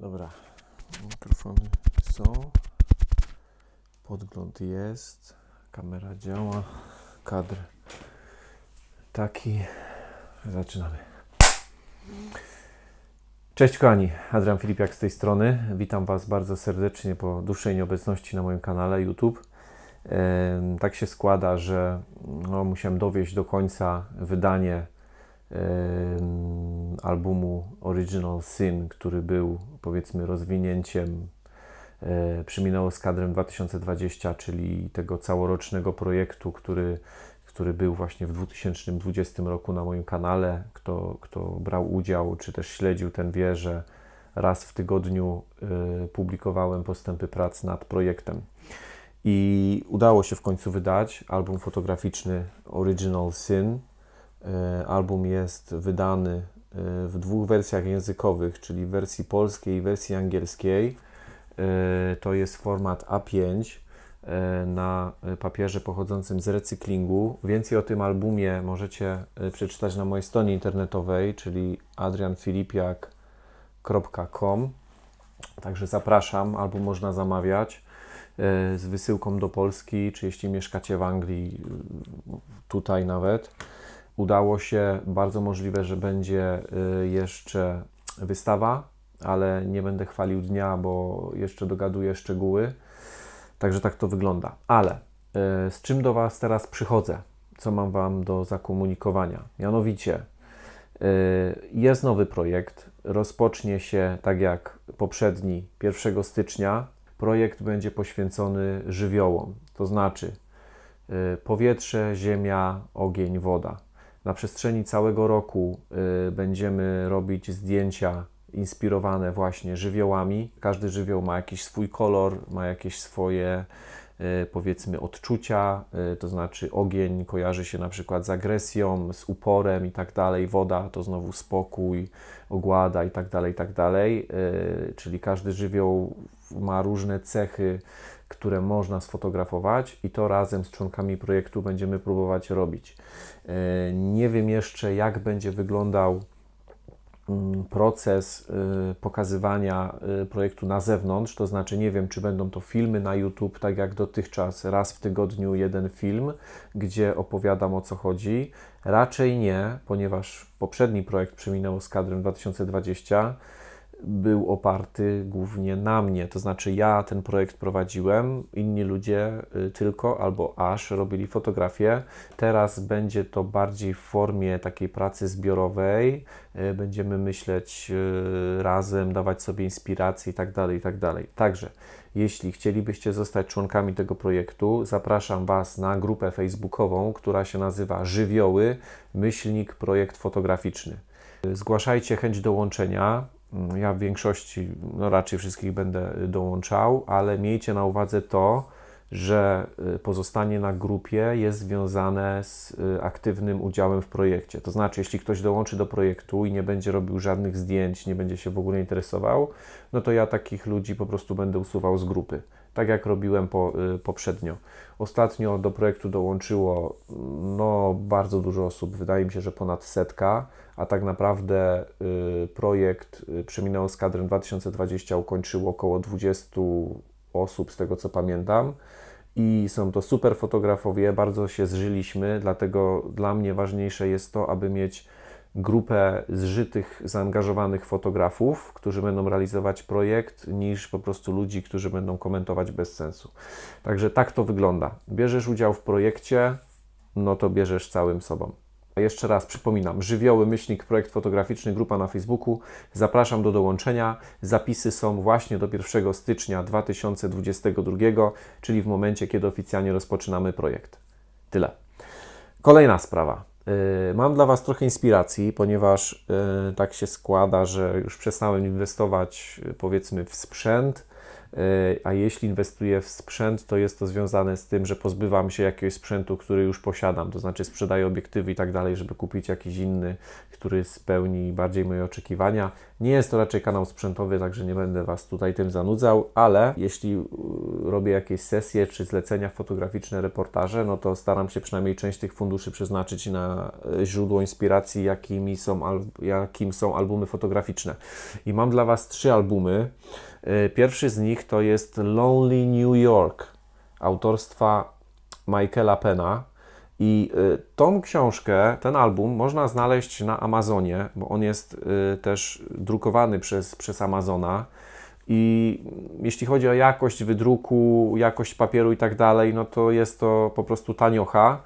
Dobra, mikrofony są, podgląd jest, kamera działa, kadr taki. Zaczynamy. Cześć kochani, Adrian Filipiak z tej strony. Witam Was bardzo serdecznie po dłuższej nieobecności na moim kanale YouTube. Tak się składa, że no, musiałem dowieść do końca wydanie albumu Original Sin, który był powiedzmy rozwinięciem e, Przyminęło z kadrem 2020, czyli tego całorocznego projektu, który, który był właśnie w 2020 roku na moim kanale. Kto, kto brał udział, czy też śledził ten wie, że raz w tygodniu e, publikowałem postępy prac nad projektem. I udało się w końcu wydać album fotograficzny Original Sin. E, Album jest wydany e, w dwóch wersjach językowych, czyli wersji polskiej i wersji angielskiej. E, To jest format A5 e, na papierze pochodzącym z recyklingu. Więcej o tym albumie możecie przeczytać na mojej stronie internetowej, czyli adrianfilipiak.com. Także zapraszam, album można zamawiać z wysyłką do Polski, czy jeśli mieszkacie w Anglii, tutaj nawet. Udało się, bardzo możliwe, że będzie y, jeszcze wystawa, ale nie będę chwalił dnia, bo jeszcze dogaduję szczegóły. Także tak to wygląda. Ale y, z czym do Was teraz przychodzę? Co mam Wam do zakomunikowania? Mianowicie, y, jest nowy projekt. Rozpocznie się tak jak poprzedni 1 stycznia. Projekt będzie poświęcony żywiołom, to znaczy powietrze, ziemia, ogień, woda. Na przestrzeni całego roku y, będziemy robić zdjęcia inspirowane właśnie żywiołami. Każdy żywioł ma jakiś swój kolor, ma jakieś swoje y, powiedzmy odczucia, y, to znaczy ogień kojarzy się na przykład z agresją, z uporem i tak dalej, woda to znowu spokój, ogłada i tak dalej, i tak dalej. Czyli każdy żywioł ma różne cechy, które można sfotografować i to razem z członkami projektu będziemy próbować robić. E, Nie wiem jeszcze, jak będzie wyglądał mm, proces y, pokazywania y, projektu na zewnątrz, to znaczy nie wiem, czy będą to filmy na YouTube, tak jak dotychczas, raz w tygodniu jeden film, gdzie opowiadam o co chodzi. Raczej nie, ponieważ poprzedni projekt Przeminęło z kadrem 2020 był oparty głównie na mnie, to znaczy ja ten projekt prowadziłem, inni ludzie y, tylko albo aż robili fotografię. Teraz będzie to bardziej w formie takiej pracy zbiorowej, y, będziemy myśleć y, razem, dawać sobie inspiracje i tak dalej, i tak dalej. Także jeśli chcielibyście zostać członkami tego projektu, zapraszam Was na grupę facebookową, która się nazywa Żywioły, myślnik projekt fotograficzny. Zgłaszajcie chęć dołączenia. Ja w większości, no raczej wszystkich będę dołączał, ale miejcie na uwadze to, że y, pozostanie na grupie jest związane z y, aktywnym udziałem w projekcie. To znaczy, jeśli ktoś dołączy do projektu i nie będzie robił żadnych zdjęć, nie będzie się w ogóle interesował, no to ja takich ludzi po prostu będę usuwał z grupy. Tak jak robiłem po, y, poprzednio. Ostatnio do projektu dołączyło no, bardzo dużo osób, wydaje mi się, że ponad setka, a tak naprawdę y, projekt y, Przeminęło z kadrem 2020 ukończyło około 20 osób, z tego co pamiętam. I są to super fotografowie, bardzo się zżyliśmy, dlatego dla mnie ważniejsze jest to, aby mieć grupę zżytych, zaangażowanych fotografów, którzy będą realizować projekt, niż po prostu ludzi, którzy będą komentować bez sensu. Także tak to wygląda. Bierzesz udział w projekcie, no to bierzesz całym sobą. Jeszcze raz przypominam, żywioły myślnik projekt fotograficzny, grupa na Facebooku. Zapraszam do dołączenia. Zapisy są właśnie do 1 stycznia 2022, czyli w momencie, kiedy oficjalnie rozpoczynamy projekt. Tyle. Kolejna sprawa. Yy, Mam dla Was trochę inspiracji, ponieważ yy, tak się składa, że już przestałem inwestować, yy, powiedzmy, w sprzęt. Yy, A jeśli inwestuję w sprzęt, to jest to związane z tym, że pozbywam się jakiegoś sprzętu, który już posiadam, to znaczy sprzedaję obiektywy i tak dalej, żeby kupić jakiś inny, który spełni bardziej moje oczekiwania. Nie jest to raczej kanał sprzętowy, także nie będę Was tutaj tym zanudzał, ale jeśli robię jakieś sesje czy zlecenia fotograficzne, reportaże, no to staram się przynajmniej część tych funduszy przeznaczyć na y, źródło inspiracji, jakimi są, jakim są albumy fotograficzne. I mam dla Was trzy albumy. Y, Pierwszy z nich to jest Lonely New York autorstwa Michaela Pena. I y, tą książkę, ten album można znaleźć na Amazonie, bo on jest y, też drukowany przez, przez Amazona. I jeśli chodzi o jakość wydruku, jakość papieru i tak dalej, no to jest to po prostu taniocha.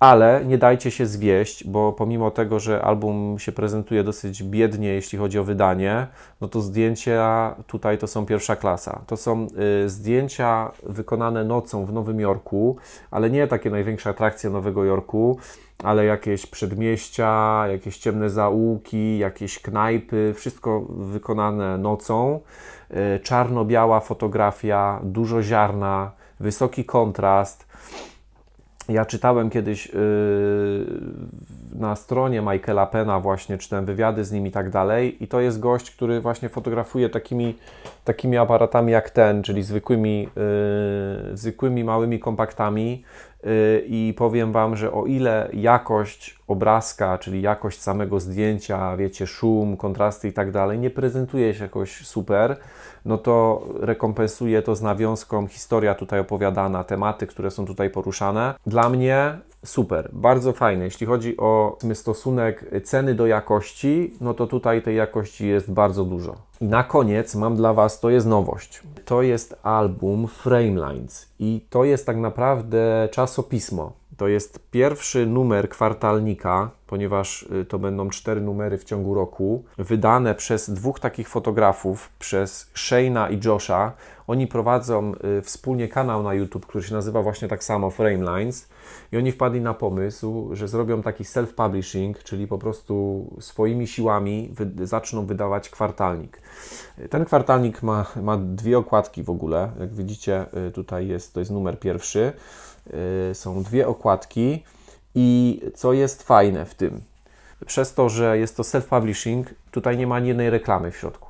Ale nie dajcie się zwieść, bo pomimo tego, że album się prezentuje dosyć biednie, jeśli chodzi o wydanie, no to zdjęcia tutaj to są pierwsza klasa. To są y, zdjęcia wykonane nocą w Nowym Jorku, ale nie takie największe atrakcje Nowego Jorku, ale jakieś przedmieścia, jakieś ciemne zaułki, jakieś knajpy, wszystko wykonane nocą. Y, czarno-biała fotografia, dużo ziarna, wysoki kontrast. Ja czytałem kiedyś yy, na stronie Michaela Pena właśnie, czytałem wywiady z nim i tak dalej i to jest gość, który właśnie fotografuje takimi, takimi aparatami jak ten, czyli zwykłymi, yy, zwykłymi małymi kompaktami i powiem Wam, że o ile jakość obrazka, czyli jakość samego zdjęcia, wiecie, szum, kontrasty i tak dalej, nie prezentuje się jakoś super, no to rekompensuje to z nawiązką historia tutaj opowiadana, tematy, które są tutaj poruszane. Dla mnie super, bardzo fajne. Jeśli chodzi o stosunek ceny do jakości, no to tutaj tej jakości jest bardzo dużo. I na koniec mam dla Was, to jest nowość. To jest album Framelines i to jest tak naprawdę czasopismo. To jest pierwszy numer kwartalnika, ponieważ y, to będą cztery numery w ciągu roku, wydane przez dwóch takich fotografów, przez Shayna i Josha. Oni prowadzą y, wspólnie kanał na YouTube, który się nazywa właśnie tak samo Framelines. I oni wpadli na pomysł, że zrobią taki self-publishing, czyli po prostu swoimi siłami wy zaczną wydawać kwartalnik. Ten kwartalnik ma, ma dwie okładki w ogóle. Jak widzicie, y, tutaj jest, to jest numer pierwszy. Y, Są dwie okładki i co jest fajne w tym, przez to, że jest to self-publishing, tutaj nie ma ani jednej reklamy w środku.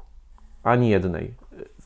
Ani jednej.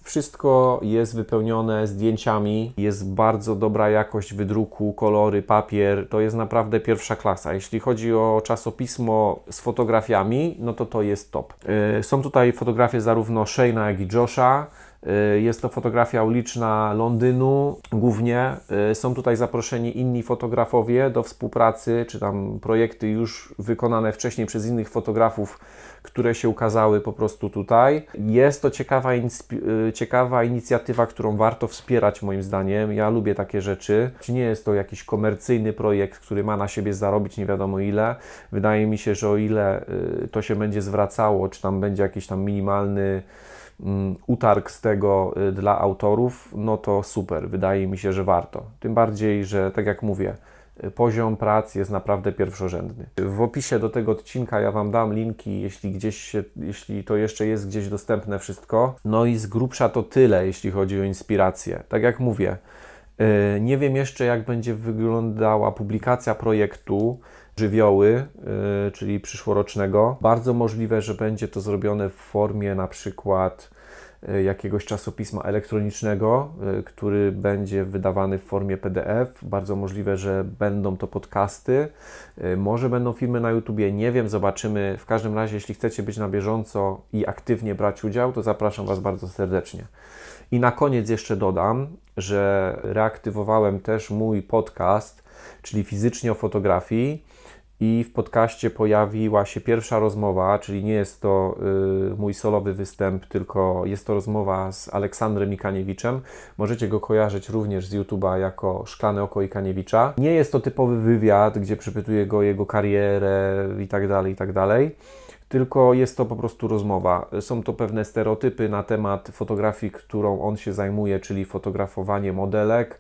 Wszystko jest wypełnione zdjęciami, jest bardzo dobra jakość wydruku, kolory, papier. To jest naprawdę pierwsza klasa. Jeśli chodzi o czasopismo z fotografiami, no to to jest top. Yy, Są tutaj fotografie zarówno Shayna, jak i Josha. Yy, Jest to fotografia uliczna Londynu głównie. Yy, Są tutaj zaproszeni inni fotografowie do współpracy, czy tam projekty już wykonane wcześniej przez innych fotografów, które się ukazały po prostu tutaj. Jest to ciekawa, y, ciekawa inicjatywa, którą warto wspierać moim zdaniem. Ja lubię takie rzeczy. Nie jest to jakiś komercyjny projekt, który ma na siebie zarobić nie wiadomo ile. Wydaje mi się, że o ile y, to się będzie zwracało, czy tam będzie jakiś tam minimalny utarg z tego y, dla autorów, no to super. Wydaje mi się, że warto. Tym bardziej, że tak jak mówię, y, poziom prac jest naprawdę pierwszorzędny. W opisie do tego odcinka ja Wam dam linki, jeśli gdzieś się, jeśli to jeszcze jest gdzieś dostępne wszystko. No i z grubsza to tyle, jeśli chodzi o inspirację. Tak jak mówię, y, nie wiem jeszcze jak będzie wyglądała publikacja projektu żywioły, czyli przyszłorocznego. Bardzo możliwe, że będzie to zrobione w formie na przykład jakiegoś czasopisma elektronicznego, y, który będzie wydawany w formie PDF. Bardzo możliwe, że będą to podcasty, y, może będą filmy na YouTubie, nie wiem, zobaczymy. W każdym razie, jeśli chcecie być na bieżąco i aktywnie brać udział, to zapraszam Was bardzo serdecznie. I na koniec jeszcze dodam, że reaktywowałem też mój podcast, czyli fizycznie o fotografii. I w podcaście pojawiła się pierwsza rozmowa, czyli nie jest to y, mój solowy występ, tylko jest to rozmowa z Aleksandrem Ikaniewiczem. Możecie go kojarzyć również z YouTube'a jako Szklane Oko Ikaniewicza. Nie jest to typowy wywiad, gdzie przypytuję go jego karierę i tak dalej, i tak dalej tylko jest to po prostu rozmowa. Są to pewne stereotypy na temat fotografii, którą on się zajmuje, czyli fotografowanie modelek,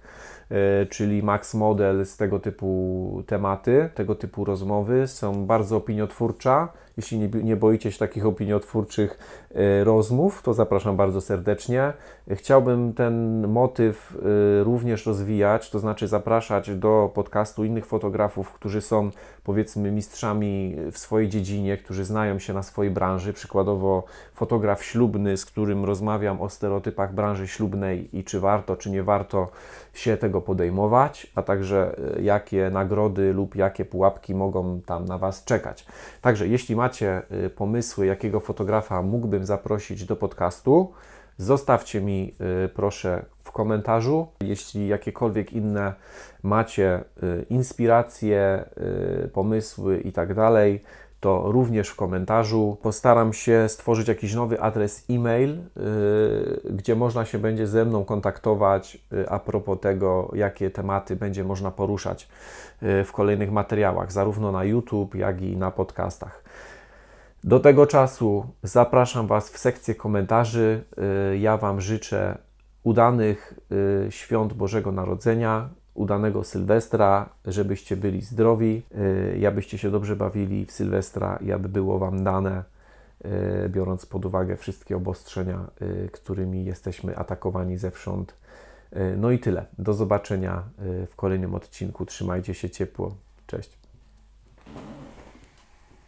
czyli Max Model z tego typu tematy, tego typu rozmowy są bardzo opiniotwórcza. Jeśli nie, nie boicie się takich opiniotwórczych e, rozmów, to zapraszam bardzo serdecznie. Chciałbym ten motyw e, również rozwijać, to znaczy zapraszać do podcastu innych fotografów, którzy są powiedzmy mistrzami w swojej dziedzinie, którzy znają się na swojej branży. Przykładowo fotograf ślubny, z którym rozmawiam o stereotypach branży ślubnej i czy warto, czy nie warto się tego podejmować, a także e, jakie nagrody lub jakie pułapki mogą tam na Was czekać. Także jeśli macie e, pomysły, jakiego fotografa mógłbym zaprosić do podcastu, zostawcie mi e, proszę w komentarzu. Jeśli jakiekolwiek inne macie inspiracje, pomysły i tak dalej, to również w komentarzu. Postaram się stworzyć jakiś nowy adres e-mail, yy, gdzie można się będzie ze mną kontaktować yy, a propos tego, jakie tematy będzie można poruszać yy, w kolejnych materiałach, zarówno na YouTube, jak i na podcastach. Do tego czasu zapraszam Was w sekcję komentarzy. Yy, ja Wam życzę udanych yy, świąt Bożego Narodzenia, udanego Sylwestra, żebyście byli zdrowi, y, abyście się dobrze bawili w Sylwestra i aby było Wam dane, y, biorąc pod uwagę wszystkie obostrzenia, y, którymi jesteśmy atakowani zewsząd. No i tyle. Do zobaczenia w kolejnym odcinku. Trzymajcie się ciepło. Cześć.